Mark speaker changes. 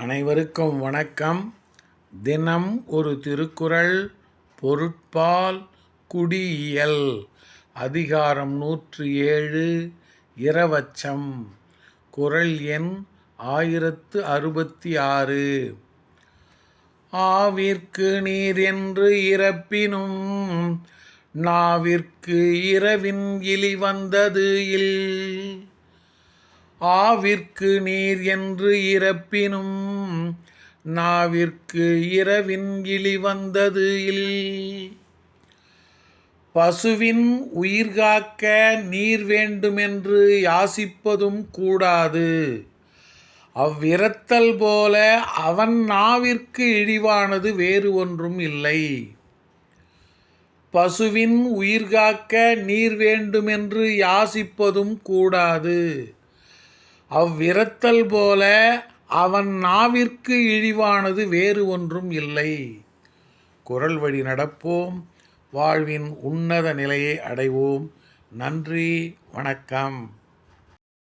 Speaker 1: அனைவருக்கும் வணக்கம். தினம் ஒரு திருக்குறள் பொருட்பால் குடியியல் அதிகாரம் நூற்று ஏழு இரவச்சம் குறள் எண் ஆயிரத்து அறுபத்தி ஆறு. ஆவிற்கு நீர் என்று இறப்பினும் நாவிற்கு இரவின் இலி வந்தது இல். ஆவிற்கு நீர் என்று இறப்பினும் நாவிற்கு இரவின் இழி வந்தது இல். பசுவின் உயிர்காக்க நீர் வேண்டுமென்று யாசிப்பதும் கூடாது. அவ்விரத்தல் போல அவன் நாவிற்கு இழிவானது வேறு ஒன்றும் இல்லை. பசுவின் உயிர்காக்க நீர் வேண்டுமென்று யாசிப்பதும் கூடாது. அவ்விரத்தல் போல அவன் நாவிற்கு இழிவானது வேறு ஒன்றும் இல்லை. குரல் வழி நடப்போம். வாழ்வின் உன்னத நிலையை அடைவோம். நன்றி. வணக்கம்.